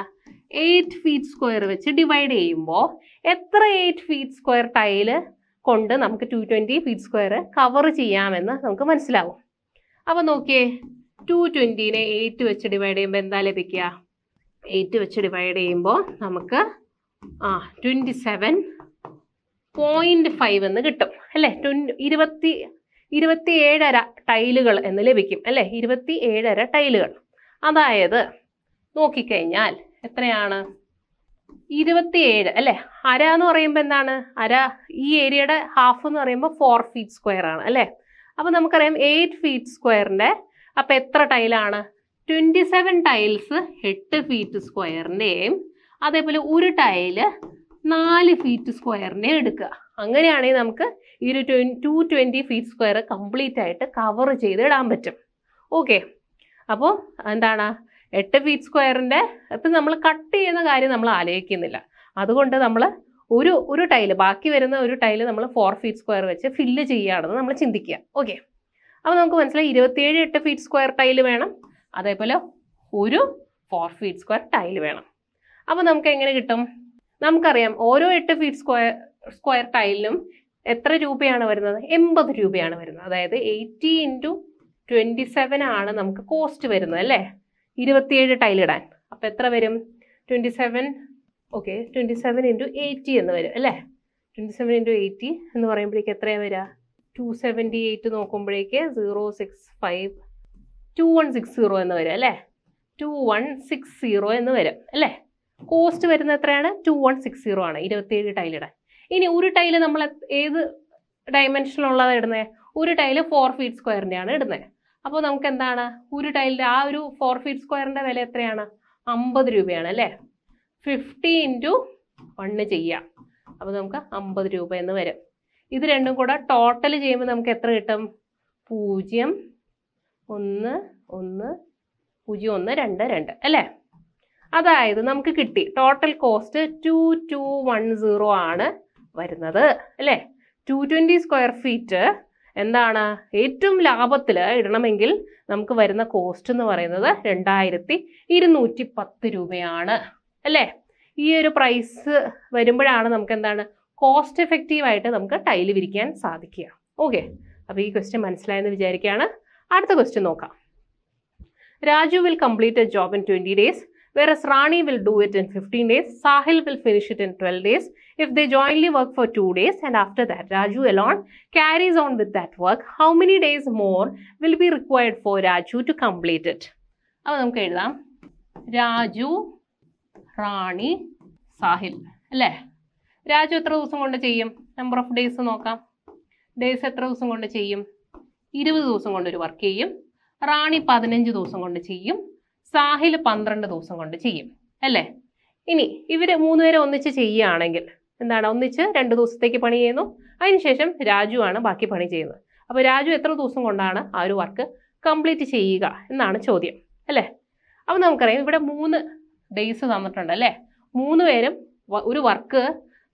A: എയ്റ്റ് ഫീറ്റ് സ്ക്വയർ വെച്ച് ഡിവൈഡ് ചെയ്യുമ്പോൾ എത്ര എയ്റ്റ് ഫീറ്റ് സ്ക്വയർ ടൈൽ കൊണ്ട് നമുക്ക് two twenty feet square cover ചെയ്യാമെന്ന് നമുക്ക് മനസ്സിലാവും. അപ്പോൾ നോക്കിയേ ടു ട്വന്റീനെ എയ്റ്റ് വെച്ച് ഡിവൈഡ് ചെയ്യുമ്പോൾ എന്താ ലഭിക്കുക? എയ്റ്റ് വെച്ച് ഡിവൈഡ് ചെയ്യുമ്പോൾ നമുക്ക് ആ ട്വന്റി സെവൻ പോയിന്റ് ഫൈവ് എന്ന് കിട്ടും അല്ലേ? ട്വൻ ഇരുപത്തി ഇരുപത്തി ഏഴര ടൈലുകൾ എന്ന് ലഭിക്കും അല്ലേ? ഇരുപത്തി ഏഴര ടൈലുകൾ അതായത് നോക്കിക്കഴിഞ്ഞാൽ എത്രയാണ്? ഇരുപത്തിയേഴ് അല്ലെ? അര എന്ന് പറയുമ്പോൾ എന്താണ്? അര ഈ ഏരിയയുടെ ഹാഫ് എന്ന് പറയുമ്പോൾ ഫോർ ഫീറ്റ് സ്ക്വയർ ആണ് അല്ലേ? അപ്പോൾ നമുക്കറിയാം എയ്റ്റ് ഫീറ്റ് സ്ക്വയറിന്റെ അപ്പോൾ എത്ര ടൈലാണ് ട്വന്റി സെവൻ ടൈൽസ് എട്ട് ഫീറ്റ് സ്ക്വയറിന്റെയും അതേപോലെ ഒരു ടൈൽ നാല് ഫീറ്റ് സ്ക്വയറിന്റെയും എടുക്കുക. അങ്ങനെയാണെങ്കിൽ നമുക്ക് ഈ ഒരു two twenty feet square complete ആയിട്ട് കവർ ചെയ്ത് ഇടാൻ പറ്റും. ഓക്കെ അപ്പോൾ എന്താണ്? എട്ട് ഫീറ്റ് സ്ക്വയറിന്റെ ഇപ്പം നമ്മൾ കട്ട് ചെയ്യുന്ന കാര്യം നമ്മൾ ആലോചിക്കുന്നില്ല. അതുകൊണ്ട് നമ്മൾ ഒരു ഒരു ടൈൽ ബാക്കി വരുന്ന ഒരു ടൈൽ നമ്മൾ ഫോർ ഫീറ്റ് സ്ക്വയർ വെച്ച് ഫില്ല് ചെയ്യുകയാണെന്ന് നമ്മൾ ചിന്തിക്കുക. ഓക്കെ അപ്പോൾ നമുക്ക് മനസ്സിലായി ഇരുപത്തിയേഴ് എട്ട് ഫീറ്റ് സ്ക്വയർ ടൈൽ വേണം. അതേപോലെ ഒരു ഫോർ ഫീറ്റ് സ്ക്വയർ ടൈൽ വേണം. അപ്പോൾ നമുക്ക് എങ്ങനെ കിട്ടും? നമുക്കറിയാം ഓരോ എട്ട് ഫീറ്റ് സ്ക്വയർ സ്ക്വയർ ടൈലിനും എത്ര രൂപയാണ് വരുന്നത്? എൺപത് രൂപയാണ് വരുന്നത്. അതായത് എയ്റ്റി ഇന്റു ട്വന്റി സെവൻ ആണ് നമുക്ക് കോസ്റ്റ് വരുന്നത് അല്ലേ? ഇരുപത്തിയേഴ് ടൈലിടാൻ അപ്പോൾ എത്ര വരും? Twenty seven okay twenty seven into eighty എന്ന് വരും അല്ലേ? ട്വന്റി സെവൻ ഇന്റു എയ്റ്റി എന്ന് പറയുമ്പോഴേക്ക് എത്രയാണ് വരിക two seventy eight നോക്കുമ്പോഴേക്ക് zero six five two one six zero എന്ന് വരും അല്ലേ? ടു വൺ സിക്സ് സീറോ എന്ന് വരും അല്ലേ? കോസ്റ്റ് വരുന്ന എത്രയാണ്? ടു വൺ സിക്സ് സീറോ ആണ് ഇരുപത്തിയേഴ് ടൈലിടാൻ ഇനി ഒരു ടൈൽ നമ്മൾ ഏത് ഡയമെൻഷനിലുള്ളതാണ് ഇടുന്നത് ഒരു ടൈൽ ഫോർ ഫീറ്റ് സ്ക്വയറിന്റെയാണ് ഇടുന്നത് അപ്പോൾ നമുക്ക് എന്താണ് ഒരു ടൈലിന്റെ ആ ഒരു ഫോർ ഫീറ്റ് സ്ക്വയറിന്റെ വില എത്രയാണ്? അമ്പത് രൂപയാണ് അല്ലേ? ഫിഫ്റ്റി ഇന്റു വണ്ണ് ചെയ്യാം. അപ്പോൾ നമുക്ക് അമ്പത് രൂപ എന്ന് വരും. ഇത് രണ്ടും കൂടെ ടോട്ടൽ ചെയ്യുമ്പോൾ നമുക്ക് എത്ര കിട്ടും? പൂജ്യം ഒന്ന് ഒന്ന് പൂജ്യം ഒന്ന് രണ്ട് രണ്ട് അല്ലേ? അതായത് നമുക്ക് കിട്ടി. Total cost two two one zero ആണ് വരുന്നത്. അല്ലേ? ടു ട്വന്റി സ്ക്വയർ ഫീറ്റ് എന്താണ്? ഏറ്റവും ലാഭത്തിൽ ഇടണമെങ്കിൽ നമുക്ക് വരുന്ന കോസ്റ്റ് എന്ന് പറയുന്നത് രണ്ടായിരത്തി ഇരുന്നൂറ്റി പത്ത് രൂപയാണ്. അല്ലേ? ഈ ഒരു പ്രൈസ് വരുമ്പോഴാണ് നമുക്ക് എന്താണ്? കോസ്റ്റ് എഫക്റ്റീവായിട്ട് നമുക്ക് ടൈൽ വിരിക്കാൻ സാധിക്കുക. ഓക്കെ അപ്പോൾ ഈ ക്വസ്റ്റ്യൻ മനസ്സിലായെന്ന് വിചാരിക്കുകയാണ്. അടുത്ത ക്വസ്റ്റ്യൻ നോക്കാം. Raju will complete a job in twenty days whereas Rani will do it in 15 days, Sahil will finish it in 12 days. If they jointly work for 2 days and after that Raju alone carries on with that work, how many days more will be required for Raju to complete it? അപ്പോൾ നമുക്ക് എഴുതാം രാജു റാണി സാഹിൽ അല്ലേ രാജു എത്ര ദിവസം കൊണ്ട് ചെയ്യും number of days നോക്കാം days എത്ര ദിവസം കൊണ്ട് ചെയ്യും ഇരുപത് ദിവസം കൊണ്ട് ഒരു വർക്ക് ചെയ്യും റാണി പതിനഞ്ച് ദിവസം കൊണ്ട് ചെയ്യും സാഹിൽ പന്ത്രണ്ട് ദിവസം കൊണ്ട് ചെയ്യും അല്ലേ? ഇനി ഇവർ മൂന്നുപേരെ ഒന്നിച്ച് ചെയ്യുകയാണെങ്കിൽ എന്താണ്? ഒന്നിച്ച് രണ്ട് ദിവസത്തേക്ക് പണി ചെയ്യുന്നു. അതിനുശേഷം രാജു ആണ് ബാക്കി പണി ചെയ്യുന്നത്. അപ്പോൾ രാജു എത്ര ദിവസം കൊണ്ടാണ് ആ ഒരു വർക്ക് കംപ്ലീറ്റ് ചെയ്യുക എന്നാണ് ചോദ്യം അല്ലേ? അപ്പോൾ നമുക്കറിയാം ഇവിടെ മൂന്ന് ഡേയ്സ് തന്നിട്ടുണ്ട് അല്ലേ? മൂന്ന് പേരും ഒരു വർക്ക്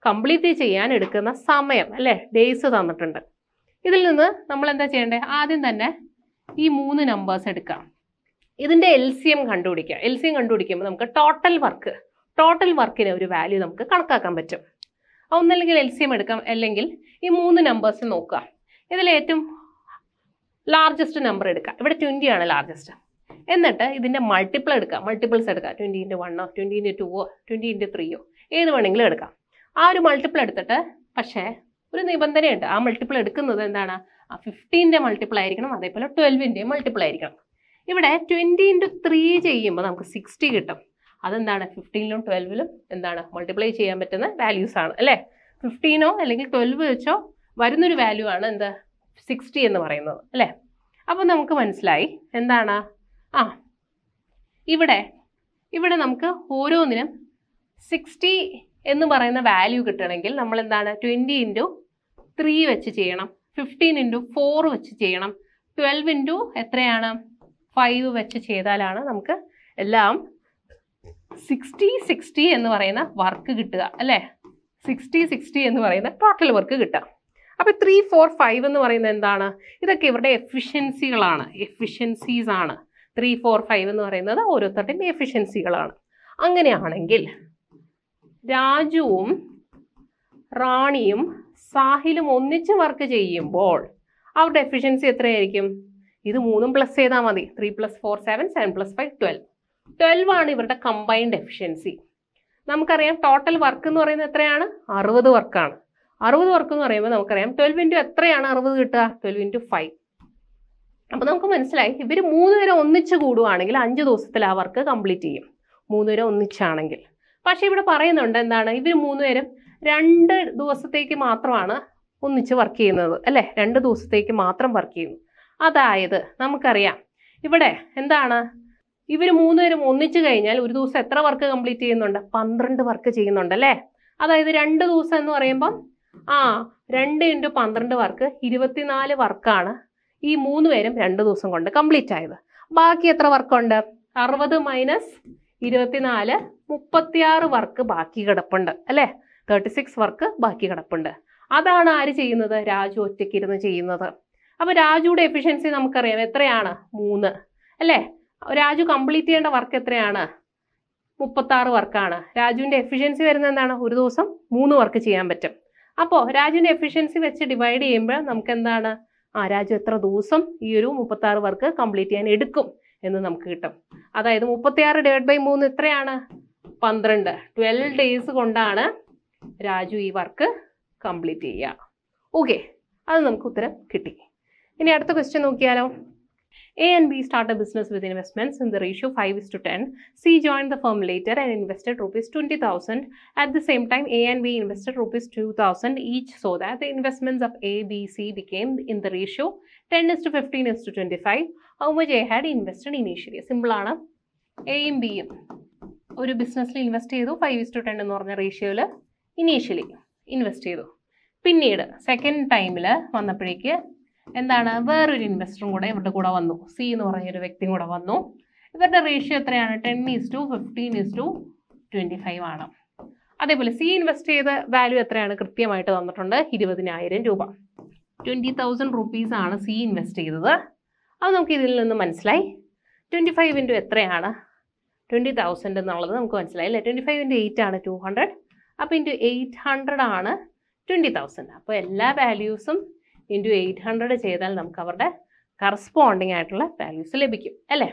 A: കംപ്ലീറ്റ് ചെയ്യാൻ എടുക്കുന്ന സമയം അല്ലേ? ഡേയ്സ് തന്നിട്ടുണ്ട്. ഇതിൽ നിന്ന് നമ്മൾ എന്താ ചെയ്യേണ്ടത്? ആദ്യം തന്നെ ഈ മൂന്ന് നമ്പേഴ്സ് എടുക്കാം. ഇതിന്റെ എൽ സി എം കണ്ടുപിടിക്കുക എൽ സി എം കണ്ടുപിടിക്കുമ്പോൾ നമുക്ക് ടോട്ടൽ വർക്ക് ടോട്ടൽ വർക്കിന് ഒരു വാല്യൂ നമുക്ക് കണക്കാക്കാൻ പറ്റും. ഒന്നല്ലെങ്കിൽ എൽ സി എം എടുക്കാം. അല്ലെങ്കിൽ ഈ മൂന്ന് നമ്പേഴ്സ് നോക്കുക ഇതിൽ ഏറ്റവും ലാർജസ്റ്റ് നമ്പർ എടുക്കുക ഇവിടെ ട്വന്റി ആണ് ലാർജസ്റ്റ് എന്നിട്ട് ഇതിന്റെ മൾട്ടിപ്പിൾ എടുക്കുക മൾട്ടിപ്പിൾസ് എടുക്കുക ട്വന്റി ഇന്റു വണ്ണോ ട്വന്റി ഇന്റു ടുവോ ട്വന്റി ഇന്റു ത്രീയോ ഏത് വേണമെങ്കിലും എടുക്കാം. ആ ഒരു മൾട്ടിപ്പിൾ എടുത്തിട്ട് പക്ഷേ ഒരു നിബന്ധനയുണ്ട്. ആ മൾട്ടിപ്പിൾ എടുക്കുന്നത് എന്താണ്? ആ ഫിഫ്റ്റീന്റെ മൾട്ടിപ്പിൾ ആയിരിക്കണം. അതേപോലെ ട്വൽവിന്റെയും മൾട്ടിപ്പിൾ ആയിരിക്കണം. ഇവിടെ ട്വന്റി ഇന്റു ത്രീ ചെയ്യുമ്പോൾ നമുക്ക് സിക്സ്റ്റി കിട്ടും. അതെന്താണ്? ഫിഫ്റ്റീനിലും ട്വൽവിലും എന്താണ്? മൾട്ടിപ്ലൈ ചെയ്യാൻ പറ്റുന്ന വാല്യൂസ് ആണ് അല്ലേ? ഫിഫ്റ്റീനോ അല്ലെങ്കിൽ ട്വൽവ് വെച്ചോ വരുന്നൊരു വാല്യൂ ആണ് എന്ത്? സിക്സ്റ്റി എന്ന് പറയുന്നത് അല്ലേ? അപ്പോൾ നമുക്ക് മനസ്സിലായി എന്താണ്? ആ ഇവിടെ ഇവിടെ നമുക്ക് ഓരോന്നിനും സിക്സ്റ്റി എന്ന് പറയുന്ന വാല്യൂ കിട്ടണമെങ്കിൽ നമ്മൾ എന്താണ്? ട്വന്റി ഇന്റു ത്രീ വെച്ച് ചെയ്യണം. ഫിഫ്റ്റീൻ ഇന്റു ഫോർ വെച്ച് ചെയ്യണം. ട്വൽവ് ഇന്റു എത്രയാണ്? ഫൈവ് വെച്ച് ചെയ്താലാണ് നമുക്ക് എല്ലാം സിക്സ്റ്റി സിക്സ്റ്റി എന്ന് പറയുന്ന വർക്ക് കിട്ടുക അല്ലേ? സിക്സ്റ്റി സിക്സ്റ്റി എന്ന് പറയുന്ന ടോട്ടൽ വർക്ക് കിട്ടുക. അപ്പോൾ ത്രീ ഫോർ ഫൈവ് എന്ന് പറയുന്നത് എന്താണ്? ഇതൊക്കെ ഇവരുടെ എഫിഷ്യൻസികളാണ് എഫിഷ്യൻസീസ് ആണ്. ത്രീ ഫോർ ഫൈവ് എന്ന് പറയുന്നത് ഓരോരുത്തരുടെയും എഫിഷ്യൻസികളാണ് അങ്ങനെയാണെങ്കിൽ രാജുവും റാണിയും സാഹിലും ഒന്നിച്ച് വർക്ക് ചെയ്യുമ്പോൾ അവരുടെ എഫിഷ്യൻസി എത്രയായിരിക്കും? ഇത് മൂന്നും പ്ലസ് ചെയ്താൽ മതി. Three plus four seven seven plus five twelve twelve ആണ് ഇവരുടെ കമ്പൈൻഡ് എഫിഷ്യൻസി നമുക്കറിയാം ടോട്ടൽ വർക്ക് എന്ന് പറയുന്നത് എത്രയാണ്? അറുപത് വർക്കാണ് അറുപത് വർക്ക് എന്ന് പറയുമ്പോൾ നമുക്കറിയാം ട്വൽവ് ഇന്റു എത്രയാണ് അറുപത് കിട്ടുക? ട്വൽവ് ഇന്റു ഫൈവ് അപ്പോൾ നമുക്ക് മനസ്സിലായി ഇവർ മൂന്ന് പേരെ ഒന്നിച്ച് കൂടുവാണെങ്കിൽ അഞ്ച് ദിവസത്തിൽ ആ വർക്ക് കംപ്ലീറ്റ് ചെയ്യും. മൂന്ന് പേരെ ഒന്നിച്ചാണെങ്കിൽ. പക്ഷേ ഇവിടെ പറയുന്നുണ്ട് എന്താണ്? ഇവർ മൂന്ന് പേരും രണ്ട് ദിവസത്തേക്ക് മാത്രമാണ് ഒന്നിച്ച് വർക്ക് ചെയ്യുന്നത്. അല്ലേ? രണ്ട് ദിവസത്തേക്ക് മാത്രം വർക്ക് ചെയ്യുന്നു. അതായത് നമുക്കറിയാം. ഇവിടെ എന്താണ്? ഇവർ മൂന്നുപേരും ഒന്നിച്ചു കഴിഞ്ഞാൽ ഒരു ദിവസം എത്ര വർക്ക് കംപ്ലീറ്റ് ചെയ്യുന്നുണ്ട്? പന്ത്രണ്ട് വർക്ക് ചെയ്യുന്നുണ്ട് അല്ലേ? അതായത് രണ്ട് ദിവസം എന്ന് പറയുമ്പം ആ രണ്ട് ഇന്റു പന്ത്രണ്ട് വർക്ക് ഇരുപത്തിനാല് വർക്കാണ് ഈ മൂന്ന് പേരും രണ്ട് ദിവസം കൊണ്ട് കംപ്ലീറ്റ് ആയത്. ബാക്കി എത്ര വർക്കുണ്ട്? അറുപത് മൈനസ് ഇരുപത്തിനാല് മുപ്പത്തിയാറ് വർക്ക് ബാക്കി കിടപ്പുണ്ട് അല്ലേ? തേർട്ടി സിക്സ് വർക്ക് ബാക്കി കിടപ്പുണ്ട്. അതാണ് ആര് ചെയ്യുന്നത്? രാജു ഒറ്റയ്ക്ക് ഇരുന്ന് ചെയ്യുന്നത്. അപ്പോൾ രാജുയുടെ എഫിഷ്യൻസി നമുക്കറിയാം. എത്രയാണ്? മൂന്ന്. അല്ലേ? രാജു കംപ്ലീറ്റ് ചെയ്യേണ്ട വർക്ക് എത്രയാണ്? മുപ്പത്താറ് വർക്കാണ് രാജുവിന്റെ എഫിഷ്യൻസി വരുന്നത് എന്താണ്? ഒരു ദിവസം മൂന്ന് വർക്ക് ചെയ്യാൻ പറ്റും. അപ്പോൾ രാജുവിന്റെ എഫിഷ്യൻസി വെച്ച് ഡിവൈഡ് ചെയ്യുമ്പോൾ നമുക്ക് എന്താണ്? ആ രാജു എത്ര ദിവസം ഈ ഒരു മുപ്പത്താറ് വർക്ക് കംപ്ലീറ്റ് ചെയ്യാൻ എടുക്കും എന്ന് നമുക്ക് കിട്ടും. അതായത് മുപ്പത്തിയാറ് ഡിവൈഡ് ബൈ മൂന്ന് എത്രയാണ്? പന്ത്രണ്ട്. ട്വൽവ് ഡേയ്സ് കൊണ്ടാണ് രാജു ഈ വർക്ക് കംപ്ലീറ്റ് ചെയ്യുക. ഓക്കെ അത് നമുക്ക് ഉത്തരം കിട്ടി. ഇനി അടുത്ത ക്വസ്റ്റ്യൻ നോക്കിയാലോ? A and B start business with investments in the ratio five is to ten C join the firm later and invested rupees twenty thousand at the same time A and B invested rupees two thousand each so that the investments of A B C became in the ratio ten is to fifteen is to twenty five how much A had invested initially simple ആണ്. എയും ബിയും ഒരു ബിസിനസ്സിൽ invest ചെയ്തു. Five is to ten എന്ന് പറഞ്ഞ റേഷ്യോയിൽ initially invest ചെയ്തു. പിന്നീട് സെക്കൻഡ് ടൈമിൽ വന്നപ്പോഴേക്ക് എന്താണ്? വേറൊരു ഇൻവെസ്റ്ററും കൂടെ ഇവരുടെ കൂടെ വന്നു. സി എന്ന് പറഞ്ഞ ഒരു വ്യക്തിയും കൂടെ വന്നു. ഇവരുടെ റേഷ്യോ എത്രയാണ്? Ten is to fifteen is to twenty five ആണ്. അതേപോലെ സി ഇൻവെസ്റ്റ് ചെയ്ത വാല്യൂ എത്രയാണ്? കൃത്യമായിട്ട് തന്നിട്ടുണ്ട്. ഇരുപതിനായിരം രൂപ. ട്വന്റി തൗസൻഡ് റുപ്പീസ് ആണ് സി ഇൻവെസ്റ്റ് ചെയ്തത്. അത് നമുക്ക് ഇതിൽ നിന്ന് മനസ്സിലായി. ട്വന്റി ഫൈവ് ഇന്റു എത്രയാണ്? ട്വന്റി തൗസൻഡ് എന്നുള്ളത് നമുക്ക് മനസ്സിലായി അല്ലേ? ട്വന്റി ഫൈവ് ഇന്റു എയ്റ്റ് ആണ് ടു ഹൺഡ്രഡ് അപ്പോൾ ഇന്റു എയ്റ്റ് ഹൺഡ്രഡ് ആണ് ട്വന്റി തൗസൻഡ് അപ്പോൾ എല്ലാ വാല്യൂസും ഇന്റു എയ്റ്റ് ഹൺഡ്രഡ് ചെയ്താൽ നമുക്ക് അവരുടെ കറസ്പോണ്ടിങ് ആയിട്ടുള്ള വാല്യൂസ് ലഭിക്കും അല്ലേ?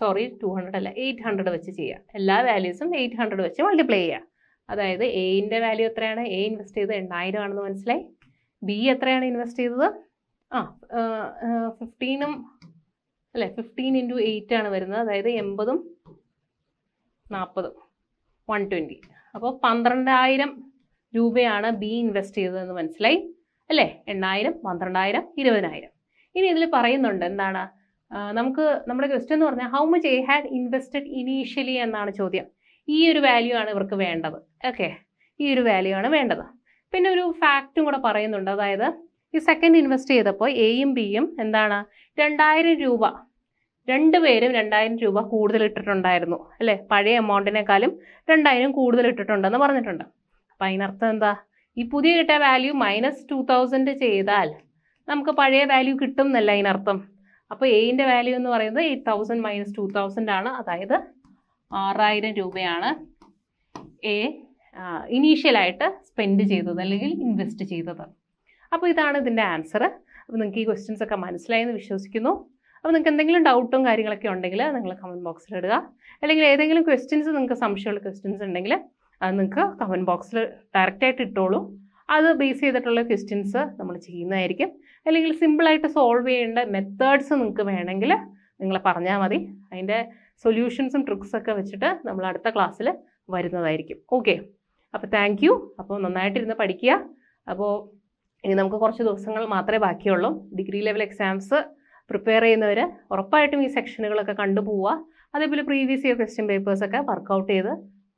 A: സോറി ടു ഹൺഡ്രഡ് അല്ല എയ്റ്റ് ഹൺഡ്രഡ് വെച്ച് ചെയ്യുക എല്ലാ വാല്യൂസും എയ്റ്റ് ഹൺഡ്രഡ് വെച്ച് മൾട്ടിപ്ലൈ ചെയ്യുക അതായത് എയിന്റെ വാല്യൂ എത്രയാണ്? എ ഇൻവെസ്റ്റ് ചെയ്തത് എണ്ണായിരം ആണെന്ന് മനസ്സിലായി. ബി എത്രയാണ് ഇൻവെസ്റ്റ് ചെയ്തത്? ആ ഫിഫ്റ്റീനും അല്ലെ ഫിഫ്റ്റീൻ ഇന്റു എയ്റ്റ് ആണ് വരുന്നത്. അതായത് എൺപതും നാൽപ്പതും വൺ ട്വന്റി അപ്പോൾ പന്ത്രണ്ടായിരം രൂപയാണ് ബി ഇൻവെസ്റ്റ് ചെയ്തതെന്ന് മനസ്സിലായി. അല്ലേ? എണ്ണായിരം പന്ത്രണ്ടായിരം ഇരുപതിനായിരം. ഇനി ഇതിൽ പറയുന്നുണ്ട് എന്താണ്? നമുക്ക് നമ്മുടെ ക്വസ്റ്റ്യൻ എന്ന് പറഞ്ഞാൽ how much A had invested initially എന്നാണ് ചോദ്യം. ഈ ഒരു വാല്യൂ ആണ് ഇവർക്ക് വേണ്ടത്. ഓക്കെ ഈ ഒരു വാല്യൂ ആണ് വേണ്ടത്. പിന്നെ ഒരു ഫാക്റ്റും കൂടെ പറയുന്നുണ്ട്. അതായത് ഈ സെക്കൻഡ് ഇൻവെസ്റ്റ് ചെയ്തപ്പോൾ എയും ബിയും എന്താണ്? രണ്ടായിരം രൂപ. രണ്ടുപേരും രണ്ടായിരം രൂപ കൂടുതൽ ഇട്ടിട്ടുണ്ടായിരുന്നു. അല്ലേ? പഴയ എമൗണ്ടിനേക്കാളും രണ്ടായിരം കൂടുതൽ ഇട്ടിട്ടുണ്ടെന്ന് പറഞ്ഞിട്ടുണ്ട്. അപ്പം അതിനർത്ഥം എന്താ? ഈ പുതിയ കിട്ടിയ വാല്യൂ മൈനസ് ടു തൗസൻഡ് ചെയ്താൽ നമുക്ക് പഴയ വാല്യൂ കിട്ടും എന്നല്ല അതിനർത്ഥം അപ്പോൾ എയിന്റെ വാല്യൂ എന്ന് പറയുന്നത് eight thousand minus two thousand ആണ്. അതായത് ആറായിരം രൂപയാണ് എ ഇനീഷ്യലായിട്ട് സ്പെൻഡ് ചെയ്തത് അല്ലെങ്കിൽ ഇൻവെസ്റ്റ് ചെയ്തത്. അപ്പോൾ ഇതാണ് ഇതിന്റെ ആൻസർ അപ്പോൾ നിങ്ങൾക്ക് ഈ ക്വസ്റ്റ്യൻസ് ഒക്കെ മനസ്സിലായെന്ന് വിശ്വസിക്കുന്നു. അപ്പോൾ നിങ്ങൾക്ക് എന്തെങ്കിലും ഡൗട്ടും കാര്യങ്ങളൊക്കെ ഉണ്ടെങ്കിൽ നിങ്ങൾ കമന്റ് ബോക്സിൽ ഇടുക. അല്ലെങ്കിൽ ഏതെങ്കിലും ക്വസ്റ്റ്യൻസ് നിങ്ങൾക്ക് സംശയമുള്ള ക്വസ്റ്റ്യൻസ് ഉണ്ടെങ്കിൽ അത് നിങ്ങൾക്ക് കമന്റ് ബോക്സിൽ ഡയറക്റ്റായിട്ട് ഇട്ടോളൂ. അത് ബേസ് ചെയ്തിട്ടുള്ള ക്വസ്റ്റ്യൻസ് നമ്മൾ ചെയ്യുന്നതായിരിക്കും. അല്ലെങ്കിൽ സിമ്പിളായിട്ട് സോൾവ് ചെയ്യേണ്ട മെത്തേഡ്സ് നിങ്ങൾക്ക് വേണമെങ്കിൽ നിങ്ങൾ പറഞ്ഞാൽ മതി. അതിന്റെ സൊല്യൂഷൻസും ട്രിക്സൊക്കെ വെച്ചിട്ട് നമ്മൾ അടുത്ത ക്ലാസ്സിൽ വരുന്നതായിരിക്കും. ഓക്കെ അപ്പോൾ താങ്ക് യു അപ്പോൾ നന്നായിട്ടിരുന്ന് പഠിക്കുക. അപ്പോൾ ഇനി നമുക്ക് കുറച്ച് ദിവസങ്ങൾ മാത്രമേ ബാക്കിയുള്ളൂ. ഡിഗ്രി ലെവൽ എക്സാംസ് പ്രിപ്പയർ ചെയ്യുന്നവർ ഉറപ്പായിട്ടും ഈ സെക്ഷനുകളൊക്കെ കണ്ടുപോവുക. അതേപോലെ പ്രീവിയസ് ഇയർ ക്വസ്റ്റ്യൻ പേപ്പേഴ്സൊക്കെ വർക്കൗട്ട് ചെയ്ത്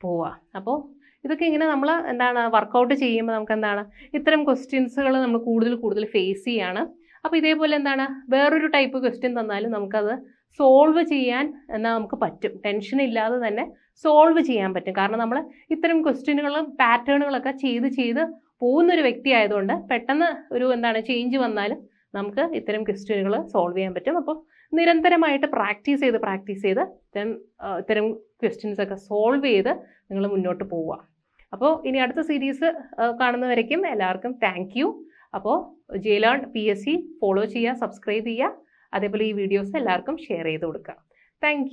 A: പോവുക അപ്പോൾ ഇതൊക്കെ ഇങ്ങനെ നമ്മൾ എന്താണ് വർക്കൗട്ട് ചെയ്യുമ്പോൾ നമുക്ക് എന്താണ് ഇത്തരം ക്വസ്റ്റ്യൻസുകൾ നമ്മൾ കൂടുതൽ കൂടുതൽ ഫേസ് ചെയ്യാണ്. അപ്പോൾ ഇതേപോലെ എന്താണ് വേറൊരു ടൈപ്പ് ക്വസ്റ്റ്യൻ തന്നാലും നമുക്കത് സോൾവ് ചെയ്യാൻ എന്നാൽ നമുക്ക് പറ്റും. ടെൻഷൻ ഇല്ലാതെ തന്നെ സോൾവ് ചെയ്യാൻ പറ്റും. കാരണം നമ്മൾ ഇത്തരം ക്വസ്റ്റ്യനുകളും പാറ്റേണുകളൊക്കെ ചെയ്ത് ചെയ്ത് പോകുന്നൊരു വ്യക്തി ആയതുകൊണ്ട് പെട്ടെന്ന് ഒരു എന്താണ് ചേഞ്ച് വന്നാലും നമുക്ക് ഇത്തരം ക്വസ്റ്റ്യനുകൾ സോൾവ് ചെയ്യാൻ പറ്റും. അപ്പോൾ നിരന്തരമായിട്ട് പ്രാക്ടീസ് ചെയ്ത് പ്രാക്ടീസ് ചെയ്ത് ആ, ഇത്തരം ക്വസ്റ്റ്യൻസ് ഒക്കെ സോൾവ് ചെയ്ത് നിങ്ങൾ മുന്നോട്ട് പോവുക. അപ്പോൾ ഇനി അടുത്ത സീരീസ് കാണുന്നവരേക്കും എല്ലാവർക്കും താങ്ക് യു അപ്പോൾ ജയിലേൺ പി എസ് സി ഫോളോ ചെയ്യുക സബ്സ്ക്രൈബ് ചെയ്യുക. അതേപോലെ ഈ വീഡിയോസ് എല്ലാവർക്കും ഷെയർ ചെയ്ത് കൊടുക്കുക. താങ്ക്